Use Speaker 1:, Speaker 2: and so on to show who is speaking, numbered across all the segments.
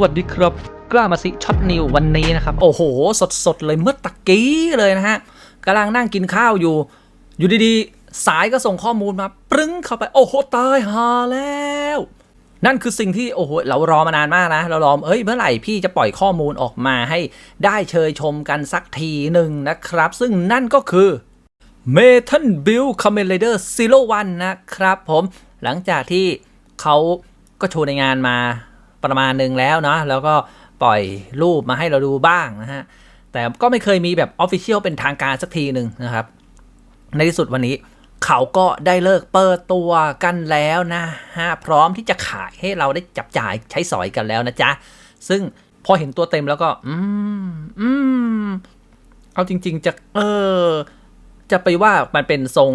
Speaker 1: วัสดีครับกล้ามาสิช็อตนิววันนี้นะครับ โอ้โห สดๆ เลยเมื่อตะกี้เลยนะฮะกำลังนั่งกินข้าวอยู่ อยู่ดีๆ สายก็ส่งข้อมูลมา ปรึ้งเข้าไป โอ้โห ตายหาแล้ว นั่นคือสิ่งที่ โอ้โห เรารอมานานมากนะ เรารอเอ้ย เมื่อไหร่พี่จะปล่อยข้อมูลออกมาให้ได้เชยชมกันสักทีหนึ่งนะครับ ซึ่งนั่นก็คือเมทัลบิลคาเมนไรเดอร์ซีโร่วันนะครับผมหลังจากที่เขาก็โชว์ในงานมา ประมาณหนึ่งแล้วเนาะแล้วก็ปล่อยรูปมาให้เราดูบ้างนะฮะ แต่ก็ไม่เคยมีแบบออฟฟิเชียลเป็นทางการสักทีหนึ่งนะครับ ในที่สุดวันนี้เขาก็ได้เลิกเปิดตัวกันแล้วนะฮะ พร้อมที่จะขายให้เราได้จับจ่ายใช้สอยกันแล้วนะจ๊ะ ซึ่งพอเห็นตัวเต็มแล้วก็ อืม อืม เอาจริง ๆ จะเออ จะไปว่ามันเป็นทรง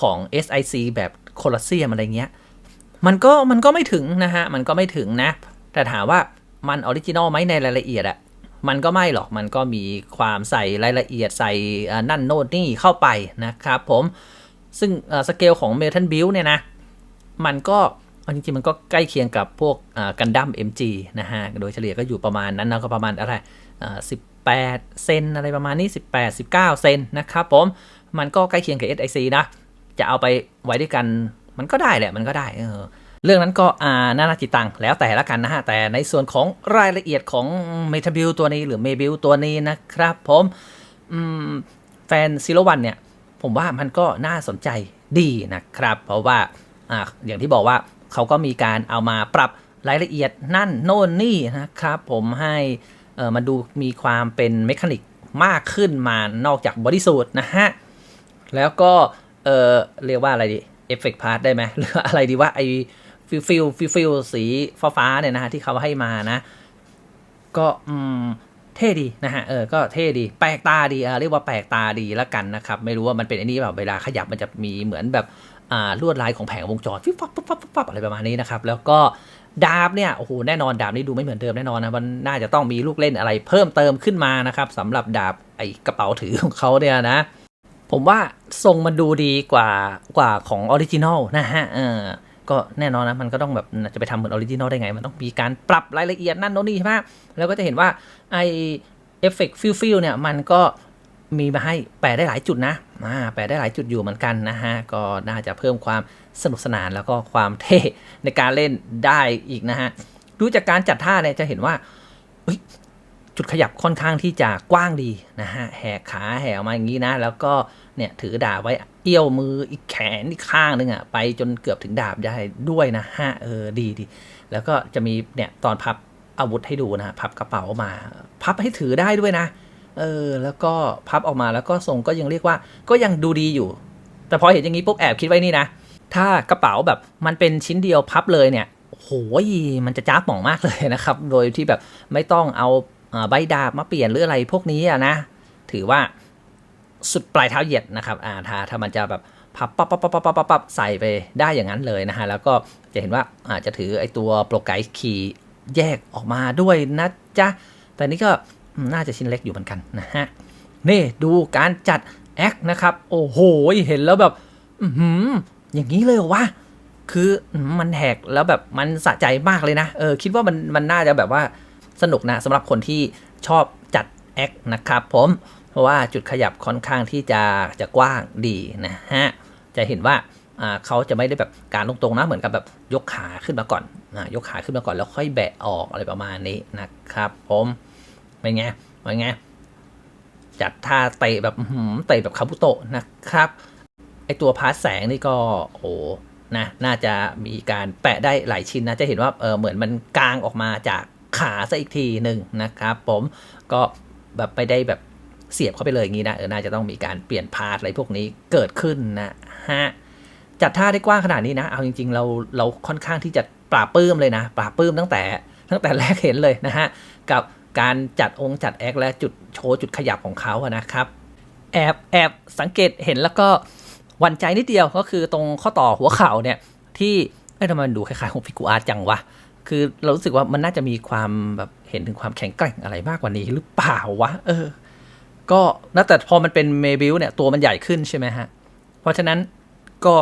Speaker 1: ของ SIC แบบโคลอสเซียมอะไรเงี้ย มันก็มันก็ไม่ถึงนะฮะ มันก็ไม่ถึงนะ แต่ถามว่ามันออริจินอลไหมในรายละเอียดอะมันก็ไม่หรอก มันก็มีความใส่รายละเอียดใส่นั่นโน่นนี่เข้าไปนะครับผม ซึ่งสเกลของเมทัลบิลเนี่ยนะ มันก็จริงๆมันก็ใกล้เคียงกับพวกกันดั้ม MG นะฮะ โดยเฉลี่ยก็อยู่ประมาณนั้นนะก็ประมาณอะไรสิบแปดเซนอะไรประมาณนี้ 18 19 เซนนะครับผม มันก็ใกล้เคียงกับ SIC นะ จะเอาไปไว้ด้วยกัน มันก็ได้แหละ มันก็ได้เออเรื่องนั้นก็อ่าน่าจิตตัง แล้วแต่ละกันนะฮะ แต่ในส่วนของรายละเอียดของเมทัลบิลตัวนี้หรือเมบิลตัวนี้นะครับผมอืมแฟนซิโรวันเนี่ย ผมว่ามันก็น่าสนใจดีนะครับ เพราะว่าอ่าอย่างที่บอกว่าเขาก็มีการเอามาปรับรายละเอียดนั่นโน่นนี่นะครับ ผมให้เออมันดูมีความเป็นเมคานิกมากขึ้นมานอกจากบอดี้สูทนะฮะ แล้วก็เออเรียกว่าอะไรดี อฟเฟกต์พาร์ทได้ไหมหรืออะไรดีว่าไอฟิลฟิลฟิลฟิลสีฟ้าฟ้าเนี่ยนะฮะที่เขาให้มานะ ก็อืมเท่ดีนะฮะเออก็เท่ดีแปลกตาดีอ่าเรียกว่าแปลกตาดีแล้วกันนะครับ ไม่รู้ว่ามันเป็นไอันนี้แบบเวลาขยับมันจะมีเหมือนแบบอ่าลวดลายของแผงวงจรฟิบฟับฟับฟับฟับฟับอะไรประมาณนี้นะครับ แล้วก็ดาบเนี่ยโอ้โหแน่นอนดาบนี่ดูไม่เหมือนเดิมแน่นอนนะมันน่าจะต้องมีลูกเล่นอะไรเพิ่มเติมขึ้นมานะครับสำหรับดาบไอกระเป๋าถือของเขาเนี่ยนะ ผมว่าทรงมันดูดีกว่ากว่าของออริจินอลนะฮะเออก็แน่นอนนะมันก็ต้องแบบจะไปทำเหมือนออริจินอลได้ไง มันต้องมีการปรับรายละเอียดนั่นโน่นนี่ใช่ไหมแล้วก็จะเห็นว่าไอเอฟเฟกต์ฟิลฟิลเนี่ยมันก็มีมาให้แปะได้หลายจุดนะอ่าแปะได้หลายจุดอยู่เหมือนกันนะฮะ ก็น่าจะเพิ่มความสนุกสนานแล้วก็ความเท่ในการเล่นได้อีกนะฮะ ดูจากการจัดท่าเนี่ยจะเห็นว่า จุดขยับค่อนข้างที่จะกว้างดีนะฮะแหกขาแหกมาอย่างนี้นะ แล้วก็เนี่ยถือดาบไว้เอี้ยวมืออีกแขนอีกข้างนึงอะ่ะไปจนเกือบถึงดาบได้ด้วยนะฮะเออดีดีแล้วก็จะมีเนี่ยตอนพับอาวุธให้ดูนะพับกระเป๋ามา พับให้ถือได้ด้วยนะเออแล้วก็พับออกมาแล้วก็ทรงก็ยังเรียกว่า ก็ยังดูดีอยู่ แต่พอเห็นอย่างนี้ปุ๊บแอบคิดไว้นี่นะถ้ากระเป๋าแบบมันเป็นชิ้นเดียวพับเลยเนี่ยโอ้โหมันจะจ้าบหม่องมากเลยนะครับ โดยที่แบบไม่ต้องเอา ใบดาบมาเปลี่ยนหรืออะไรพวกนี้นะ ถือว่าสุดปลายเท้าเหยียดนะครับอ่าถ้าถ้ามันจะแบบพับปั๊บปั๊บปั๊บปั๊บปั๊บใส่ไปได้อย่างนั้นเลยนะฮะ แล้วก็จะเห็นว่าอาจจะถือไอตัวโปรไกด์คีย์แยกออกมาด้วยนะจ๊ะ แต่นี่ก็น่าจะชิ้นเล็กอยู่เหมือนกันนะฮะ นี่ดูการจัดแอคนะครับ โอ้โห เห็นแล้วแบบอือหือย่างนี้เลยเหรอวะ คือมมันแหกแล้วแบบมันสะใจมากเลยนะ เออ คิดว่ามันมันน่าจะแบบว่า สนุกนะสำหรับคนที่ชอบจัดแอคนะครับผม เพราะว่าจุดขยับค่อนข้างที่จะจะกว้างดีนะฮะ จะเห็นว่าเขาจะไม่ได้แบบการตรงๆนะเหมือนกับแบบยกขาขึ้นมาก่อนนะยกขาขึ้นมาก่อนแล้วค่อยแบะออกอะไรประมาณนี้นะครับ ผมเป็นไงเป็นไงจัดท่าเตะแบบเตะแบบคาบุโตะนะครับไอตัวพาร์ทแสงนี่ก็โอ้นะน่าจะมีการแปะได้หลายชิ้นนะจะเห็นว่าเออเหมือนมันกลางออกมาจาก ขาซะอีกทีหนึ่งนะครับผมก็แบบไปได้แบบเสียบเข้าไปเลยอย่างนี้นะเออน่าจะต้องมีการเปลี่ยนพาร์ทอะไรพวกนี้เกิดขึ้นนะฮะจัดท่าได้กว้างขนาดนี้นะ เอาจริงๆ เราเราค่อนข้างที่จะปราบปลื้มเลยนะปราบปลื้มตั้งแต่ตั้งแต่แรกเห็นเลยนะฮะกับการจัดองค์จัดแอคและจุดโชว์จุดขยับของเขาอะนะครับแอบแอบสังเกตเห็นแล้วก็หวั่นใจนิดเดียวก็คือตรงข้อต่อหัวเข่าเนี่ยที่เอ้ทำไมดูคล้ายๆของฟิกูอาร์จังวะ คือเรารู้สึกว่ามันน่าจะมีความแบบเห็นถึงความแข็งแกร่งอะไรมากกว่านี้หรือเปล่าวะ เออ ก็นะแต่พอมันเป็นเมบิลเนี่ยตัวมันใหญ่ขึ้นใช่ไหมฮะ เพราะฉะนั้นก็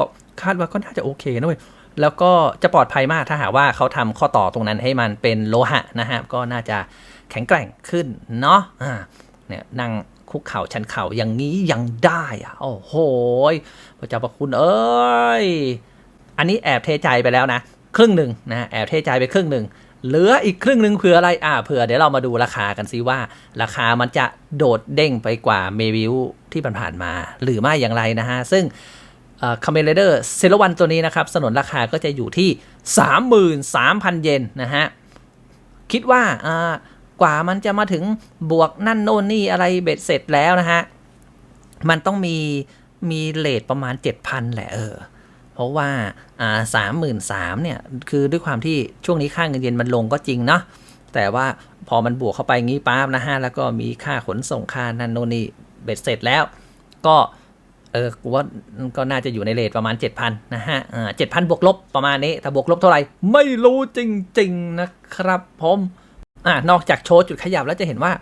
Speaker 1: คาดว่าก็น่าจะโอเคนะเว้ยแล้วก็จะปลอดภัยมากถ้าหากว่าเขาทำข้อต่อตรงนั้นให้มันเป็นโลหะนะฮะ ก็น่าจะแข็งแกร่งขึ้นเนาะอ่าเนี่ยนั่งคุกเข่าชันเข่าอย่างนี้ยังได้อะโอ้โหพระเจ้าประคุณเอ้ย อันนี้แอบเทใจไปแล้วนะ ครึ่งหนึ่งนะแอบเทใจไปครึ่งหนึ่งเหลืออีกครึ่งหนึ่งเผื่ออะไรอ่าเผื่อเดี๋ยวเรามาดูราคากันซิว่า ราคามันจะโดดเด้งไปกว่าเมวิวที่ผ่านๆมา หรือไม่อย่างไรนะฮะ ซึ่งคาเมเลเดอร์เซลวันตัวนี้นะครับ สนนราคาก็จะอยู่ที่ 33,000 เยนนะฮะ คิดว่าอ่ากว่ามันจะมาถึงบวกนั่นโน่นนี่อะไรเบ็ดเสร็จแล้วนะฮะ มันต้องมีมีเลทประมาณ 7,000 แหละเออ ราะว่าสามหมื่นสามเนี่ยคือด้วยความที่ช่วงนี้ค่าเงินเยนมันลงก็จริงเนาะแต่ว่าพอมันบวกเข้าไปงี้ปั๊บนะฮะแล้วก็มีค่าขนส่งค่านันโนนี่เบ็ดเสร็จแล้ว ก็เออกูว่าก็น่าจะอยู่ในเลทประมาณ 7,000นะฮะเจ็ดพันบวกลบประมาณนี้ ถ้าบวกลบเท่าไหร่ ไม่รู้จริง ๆ นะครับผมอ่านอกจากโชว์จุดขยับแล้วจะเห็นว่า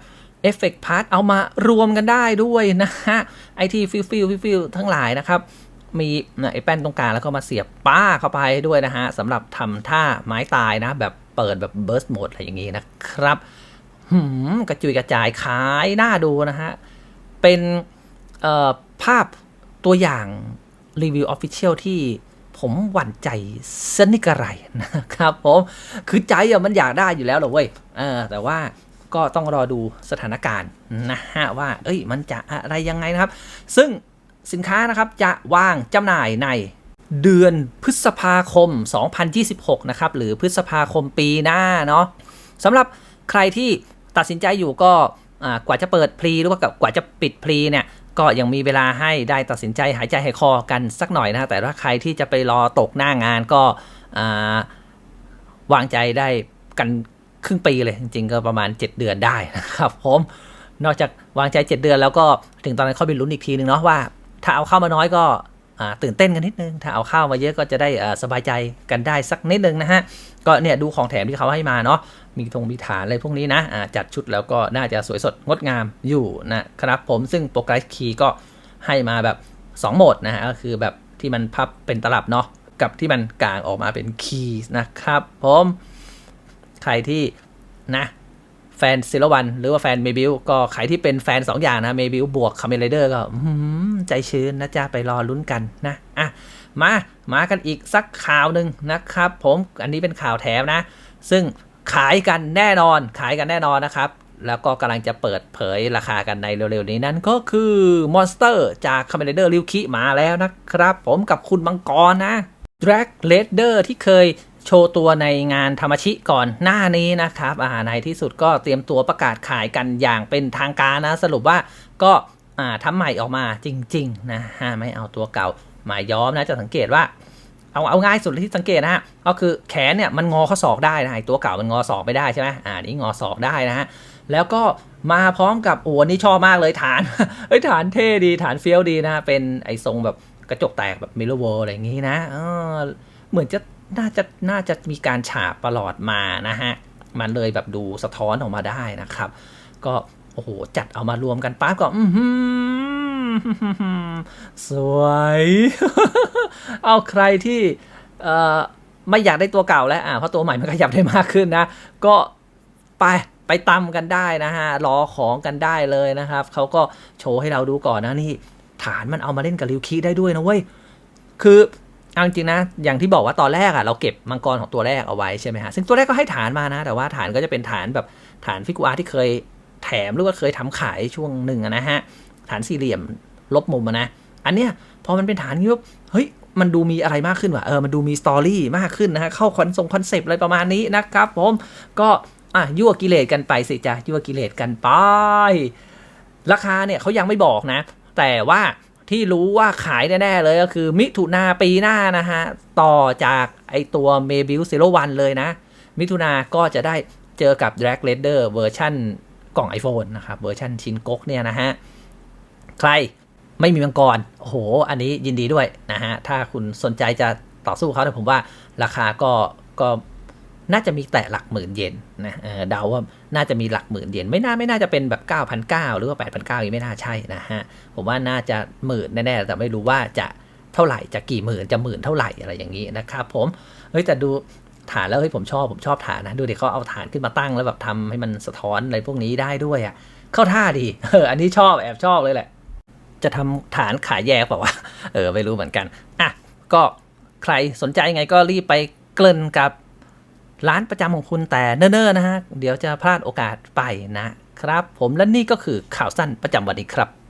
Speaker 1: เอฟเฟกต์พาร์ทเอามารวมกันได้ด้วยนะฮะไอทีฟิลฟิลฟิลทั้งหลายนะครับ มีไอ้แป้นตรงกลางแล้วก็มาเสียบป้าเข้าไปด้วยนะฮะสำหรับทำท่าไม้ตายนะ แบบเปิดแบบเบิร์สโหมดอะไรอย่างนี้นะครับหืมกระจุยกระจายขายหน้าดูนะฮะ เป็นภาพตัวอย่างรีวิวออฟฟิเชียลที่ผมหวั่นใจสนิกระไรนะครับผมคือใจอะมันอยากได้อยู่แล้วเหรอเว้ยเออแต่ว่าก็ต้องรอดูสถานการณ์นะฮะว่า เอ้ยมันจะอะไรยังไงนะครับ ซึ่ง สินค้านะครับจะวางจำหน่ายในเดือนพฤษภาคม 2026 นะครับ หรือพฤษภาคมปีหน้าเนาะสำหรับใครที่ตัดสินใจอยู่ก็กว่าจะเปิดพรีหรือว่ากว่าจะปิดพรีเนี่ยก็ยังมีเวลาให้ได้ตัดสินใจหายใจหายคอกันสักหน่อยนะ แต่ถ้าใครที่จะไปรอตกหน้างานก็วางใจได้กันครึ่งปีเลย จริงๆ ก็ประมาณ 7 เดือนได้นะครับผมนอกจากวางใจ 7 เดือนแล้วก็ถึงตอนนั้นเข้าไปลุ้นอีกทีนึงเนาะว่า ถ้าเอาเข้ามาน้อยก็ตื่นเต้นกันนิดนึง ถ้าเอาเข้ามาเยอะก็จะได้สบายใจกันได้สักนิดนึงนะฮะ ก็เนี่ยดูของแถมที่เขาให้มาเนาะ มีธงมีฐานอะไรพวกนี้นะอ่าจัดชุดแล้วก็น่าจะสวยสดงดงามอยู่นะครับผม ซึ่งโปรไกรส์คีย์ก็ให้มาแบบ 2 โหมดนะฮะ ก็คือแบบที่มันพับเป็นตลับเนาะ กับที่มันกางออกมาเป็นคีย์นะครับผม ใครที่นะแฟนซิลวันหรือว่าแฟนเมบิลก็ใครที่เป็นแฟน 2 อย่างนะเมบิลบวกคาเมเลเดอร์ก็ ใจชื้นนะจ๊ะไปรอลุ้นกันนะอะมามากันอีกสักข่าวหนึ่งนะครับ ผมอันนี้เป็นข่าวแถมนะ ซึ่งขายกันแน่นอนขายกันแน่นอนนะครับ แล้วก็กำลังจะเปิดเผยราคากันในเร็วๆนี้นั่นก็คือมอนสเตอร์จากคาเมเลเดอร์ริวคิมาแล้วนะครับ ผมกับคุณมังกรนะ Drag r a d e r ที่เคยโชว์ตัวในงานธรรมชิก่อนหน้านี้นะครับอ่าในที่สุดก็เตรียมตัวประกาศขายกันอย่างเป็นทางการนะ สรุปว่าก็ ทำใหม่ออกมาจริงๆนะฮะไม่เอาตัวเก่ามาย้อมนะจะสังเกตว่า เอาเอาง่ายสุดที่สังเกตนะฮะก็คือแขนเนี่ยมันงอข้อศอกได้นะไอตัวเก่ามันงอศอกไม่ได้ใช่ไหมอ่านี่งอศอกได้นะฮะแล้วก็มาพร้อมกับโอ้นี่ชอบมากเลยฐานเอ้ยฐานเท่ดีฐานเฟี้ยวดีนะเป็นไอทรงแบบกระจกแตกแบบมิลเลอร์โวอะไรอย่างงี้นะเออเหมือนจะน่าจะน่าจะมีการฉาบประหลอดมานะฮะ มันเลยแบบดูสะท้อนออกมาได้นะครับ ก็ อ้โห จัดเอามารวมกันปั๊บก็อือหือสวย เอาใครที่ไม่อยากได้ตัวเก่าแล้วอะเพราะตัวใหม่มันขยับได้มากขึ้นนะ ก็ไปไปตำกันได้นะฮะรอของกันได้เลยนะครับ เขาก็โชว์ให้เราดูก่อนนะนี่ ฐานมันเอามาเล่นกับริวคีได้ด้วยนะเว้ย คือเอาจริงนะ อย่างที่บอกว่าตอนแรกอะเราเก็บมังกรของตัวแรกเอาไว้ใช่ไหมฮะ ซึ่งตัวแรกก็ให้ฐานมานะ แต่ว่าฐานก็จะเป็นฐานแบบฐานฟิกูอาร์ที่เคย แถมหรือว่าเคยทำขายช่วงหนึ่งนะฮะ ฐานสี่เหลี่ยมลบมุมนะ อันเนี้ยพอมันเป็นฐานนี้ปุ๊บเฮ้ยมันดูมีอะไรมากขึ้นว่ะเออมันดูมีสตอรี่มากขึ้นนะฮะเข้าคอนทรงคอนเซปต์อะไรประมาณนี้นะครับผมก็อะยั่วกิเลสกันไปสิจ้ะยั่วกิเลสกันไป ราคาเนี่ยเขายังไม่บอกนะ แต่ว่าที่รู้ว่าขายแน่ ๆ เลยก็คือมิถุนาปีหน้านะฮะ ต่อจากไอตัวเมบิล Zero One เลยนะ มิถุนาก็จะได้เจอกับ Drag r a d e r เวอร์ชัน กล่อง iPhone นะครับเวอร์ชันชินก๊กเนี่ยนะฮะ ใครไม่มีมังกรโอ้โห อันนี้ยินดีด้วยนะฮะ ถ้าคุณสนใจจะต่อสู้เขาแต่ผมว่าราคาก็ก็น่าจะมีแต่หลักหมื่นเยนนะเดาว่าน่าจะมีหลักหมื่นเยนไม่น่าไม่น่าจะเป็นแบบ 9,900 หรือว่า 8,900ยังไม่น่าใช่นะฮะ ผมว่าน่าจะหมื่นแน่ๆแต่ไม่รู้ว่าจะเท่าไหร่จะกี่หมื่นจะหมื่นเท่าไหร่อะไรอย่างนี้นะครับผมเฮ้ยแต่ดู ฐานแล้วเฮ้ยผมชอบผมชอบฐานนะดูเด็กเขาเอาฐานขึ้นมาตั้งแล้วแบบทำให้มันสะท้อนอะไรพวกนี้ได้ด้วยอะ่ะเข้าท่าดีเอออันนี้ชอบแอบชอบเลยแหละ จะทำฐานขายแยกเปล่าวะเออไม่รู้เหมือนกันอะก็ใครสนใจไงก็รีบไปเกริ่นกับร้านประจำของคุณแต่เนิ่นๆนะฮะ เดี๋ยวจะพลาดโอกาสไปนะครับ ผมและนี่ก็คือข่าวสั้นประจำวันนี้ครับ